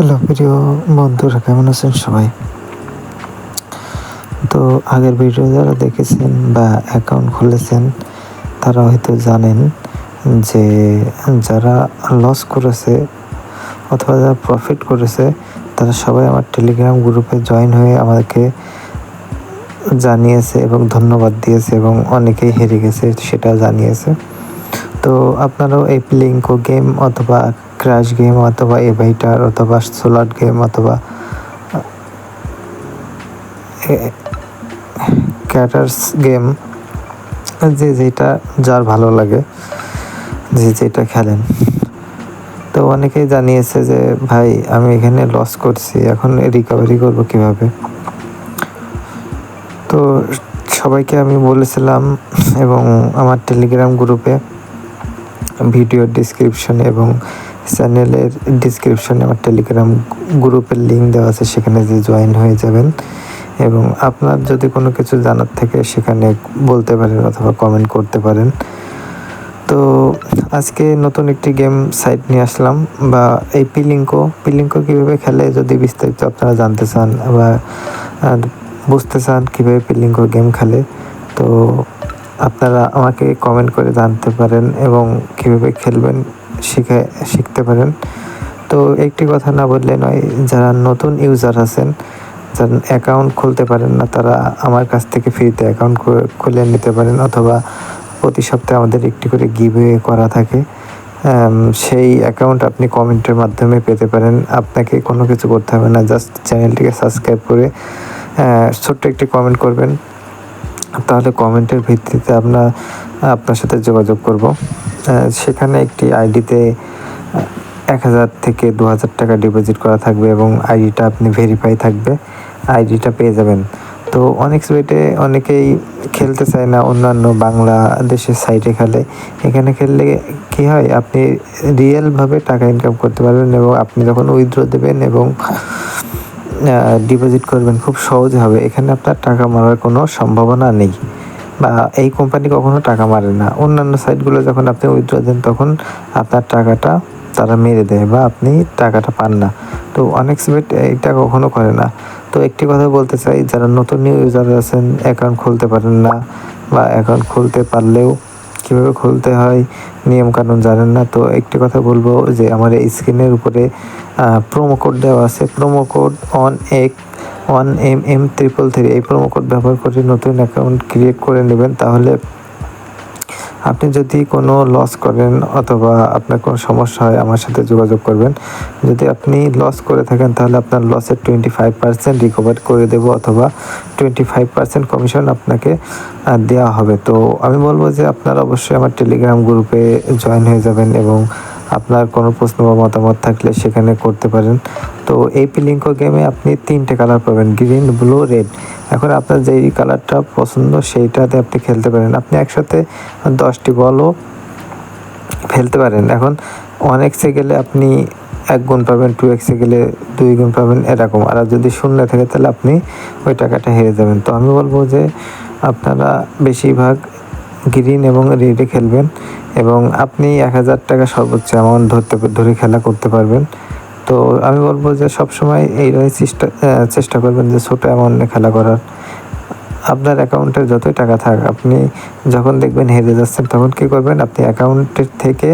Hello, প্রিয় বন্ধুরা কেমন আছেন সবাই? তো আগের ভিডিও যারা দেখেছেন বা অ্যাকাউন্ট খুলেছেন, তারা হয়তো জানেন যে যারা লস করেছে অথবা যারা প্রফিট করেছে, তারা সবাই আমার টেলিগ্রাম গ্রুপে জয়েন হয়ে আমাকে জানিয়েছে এবং ধন্যবাদ দিয়েছে এবং অনেকেই হেরে গেছে সেটা জানিয়েছে। তো আপনারাও এই প্লিঙ্কো গেম অথবা ক্র্যাশ গেম অথবা এভাইটার অথবা সোলার গেম অথবা ক্যাটার্স গেম যে যেটা যার ভালো লাগে, যে যেটা খেলেন। তো অনেকেই জানিয়েছে যে, ভাই, আমি এখানে লস করছি, এখন রিকভারি করব কীভাবে? তো সবাইকে আমি বলেছিলাম এবং আমার টেলিগ্রাম গ্রুপে ভিডিও ডিসক্রিপশনে এবং চ্যানেলের ডিসক্রিপশনে আমার টেলিগ্রাম গ্রুপের লিঙ্ক দেওয়া আছে, সেখানে যে জয়েন হয়ে যাবেন। এবং আপনার যদি কোনো কিছু জানার থাকে, সেখানে বলতে পারেন অথবা কমেন্ট করতে পারেন। তো আজকে নতুন একটি গেম সাইট নিয়ে আসলাম, বা এই পিলিঙ্কো পিলিঙ্কো কীভাবে খেলে, যদি বিস্তারিত আপনারা জানতে চান, বা বুঝতে চান কীভাবে পিলিঙ্কো গেম খেলে, তো আপনারা আমাকে কমেন্ট করে জানতে পারেন, এবং কীভাবে খেলবেন শিখে, শিখতে পারেন। তো একটি কথা না বললে নয়, যারা নতুন ইউজার আছেন, যারা অ্যাকাউন্ট খুলতে পারেন না, তারা আমার কাছ থেকে ফ্রিতে অ্যাকাউন্ট খুলে নিতে পারেন অথবা প্রতি সপ্তাহে আমাদের একটি করে গিভওয়ে করা থাকে। সেই অ্যাকাউন্ট আপনি কমেন্টের মাধ্যমে পেতে পারেন। আপনাকে কোনো কিছু করতে হবে না জাস্ট চ্যানেলটিকে সাবস্ক্রাইব করে ছোট্ট একটি কমেন্ট করবেন। তাহলে কমেন্টের ভিত্তিতে আমরা আপনার সাথে যোগাযোগ করব। সেখানে একটি আইডিতে এক হাজার থেকে দু হাজার টাকা ডিপোজিট করা থাকবে এবং আইডিটা আপনি ভেরিফাই থাকবে, আইডিটা পেয়ে যাবেন। তো অনেক সাইটে অনেকেই খেলতে চায় না, অন্যান্য বাংলাদেশের সাইটে খেলে। এখানে খেললে কি হয়? আপনি রিয়েলভাবে টাকা ইনকাম করতে পারবেন এবং আপনি যখন উইথড্র দেবেন এবং ডিপোজিট করবেন, খুব সহজ হবে। এখানে আপনার টাকা মারার কোনো সম্ভাবনা নেই। বা এই কোম্পানি কখনো টাকা মারে না। অন্যান্য সাইটগুলো যখন আপনি উইথড্র দেন, তখন আপনার টাকাটা তারা মেরে দেয় বা আপনি টাকাটা পান না। তো অনেক সাইট এটা কখনো করে না। তো একটি কথা বলতে চাই, যারা নতুন নিউ ইউজার আছেন অ্যাকাউন্ট খুলতে পারেন না বা অ্যাকাউন্ট খুলতে পারলেও কীভাবে খুলতে হয়, নিয়মকানুন জানেন না। তো একটি কথা বলব যে আমার এই স্ক্রিনের উপরে প্রোমো কোড দেওয়া আছে। প্রোমো কোড অন এক one M M triple three এই প্রোমো কোড ব্যবহার করে নতুন অ্যাকাউন্ট ক্রিয়েট করে নেবেন। তাহলে আপনি যদি কোনো লস করেন অথবা আপনার কোনো সমস্যা হয়, আমার সাথে যোগাযোগ করবেন। যদি আপনি লস করে থাকেন, তাহলে আপনার লসের টোয়েন্টি ফাইভ পার্সেন্ট রিকভার করে দেব অথবা টোয়েন্টি ফাইভ পার্সেন্ট কমিশন আপনাকে দেওয়া হবে। তো আমি বলব যে আপনারা অবশ্যই আমার টেলিগ্রাম গ্রুপে জয়েন হয়ে যাবেন এবং আপনার কোনো প্রশ্ন বা মতামত থাকলে সেখানে করতে পারেন। তো এই পিলিঙ্কো গেমে আপনি তিনটে কালার পাবেন গ্রিন ব্লু রেড এখন আপনার যেই কালারটা পছন্দ সেইটাতে আপনি খেলতে পারেন। আপনি একসাথে দশটি বলও ফেলতে পারেন। এখন ওয়ান এক্সে গেলে আপনি এক গুণ পাবেন টু এক্সে গেলে দুই গুণ পাবেন, এরকম। আর যদি শূন্য থাকে তাহলে আপনি ওই টাকাটা হেরে যাবেন। তো আমি বলব যে আপনারা বেশিরভাগ গ্রিন এবং রেডে খেলবেন। এবং আপনি এক হাজার টাকা সর্বোচ্চ অ্যামাউন্ট ধরতে, ধরে খেলা করতে পারবেন। তো আমি বলব যে সবসময় এইভাবে চেষ্টা চেষ্টা করবেন যে ছোটো অ্যামাউন্টে খেলা করার। আপনার অ্যাকাউন্টে যতই টাকা থাক, আপনি যখন দেখবেন হেরে যাচ্ছেন, তখন কী করবেন? আপনি অ্যাকাউন্টের থেকে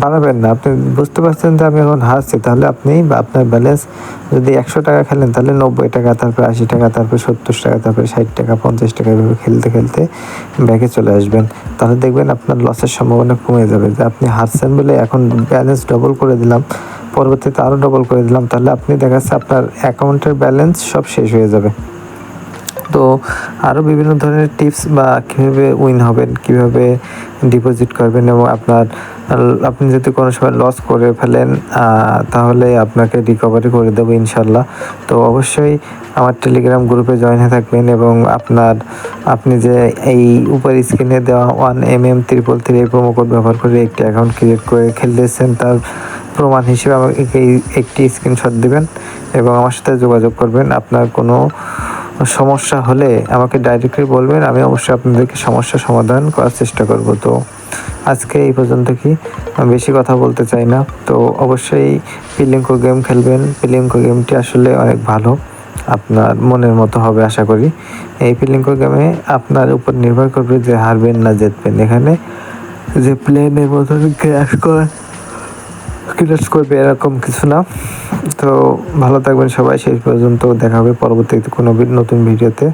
বাড়াবেন না। আপনি বুঝতে পারছেন যে আমি এখন হারছি, তাহলে আপনি বা আপনার ব্যালেন্স যদি একশো টাকা খেলেন, তাহলে নব্বই টাকা, তারপরে আশি টাকা, তারপরে সত্তর টাকা, তারপরে ষাট টাকা, পঞ্চাশ টাকা এভাবে খেলতে খেলতে ব্যাগে চলে আসবেন। তাহলে দেখবেন আপনার লসের সম্ভাবনা কমে যাবে। যে আপনি হারছেন বলে এখন ব্যালেন্স ডবল করে দিলাম, পরবর্তীতে আরও ডবল করে দিলাম, তাহলে আপনি দেখা যাচ্ছে আপনার অ্যাকাউন্টের ব্যালেন্স সব শেষ হয়ে যাবে। তো আরও বিভিন্ন ধরনের টিপস বা কীভাবে উইন হবেন, কীভাবে ডিপোজিট করবেন এবং আপনার, আপনি যদি কোনো সময় লস করে ফেলেন তাহলে আপনাকে রিকভারি করে দেবো ইনশাল্লাহ। তো অবশ্যই আমার টেলিগ্রাম গ্রুপে জয়েন হয়ে থাকবেন এবং আপনার, আপনি যে এই উপর স্ক্রিনে দেওয়া one M M triple three এই প্রোমো কোড ব্যবহার করে একটি অ্যাকাউন্ট ক্রিয়েট করে খেলতেছেন, তার প্রমাণ হিসেবে আমাকে এই একটি স্ক্রিনশট দেবেন এবং আমার সাথে যোগাযোগ করবেন। আপনার কোনো সমস্যা হলে আমাকে ডাইরেক্টলি বলবেন, আমি অবশ্যই আপনাদেরকে সমস্যা সমাধান করার চেষ্টা করব। তো আজকে এই পর্যন্ত কি? বেশি কথা বলতে চাই না। তো অবশ্যই পিলিঙ্কো গেম খেলবেন। পিলিঙ্কো গেমটি আসলে অনেক ভালো। আপনার মনের মতো হবে আশা করি। এই পিলিঙ্কো গেমে আপনার উপর নির্ভর করবে যে হারবেন না জিতবেন। এখানে যে প্লেনের মতন ক্র্যাশ করে। ক্র্যাশ করবে এরকম কিছু না। তো ভালো থাকবেন সবাই। শেষ পর্যন্ত দেখা হবে পরবর্তীতে কোনো নতুন ভিডিওতে।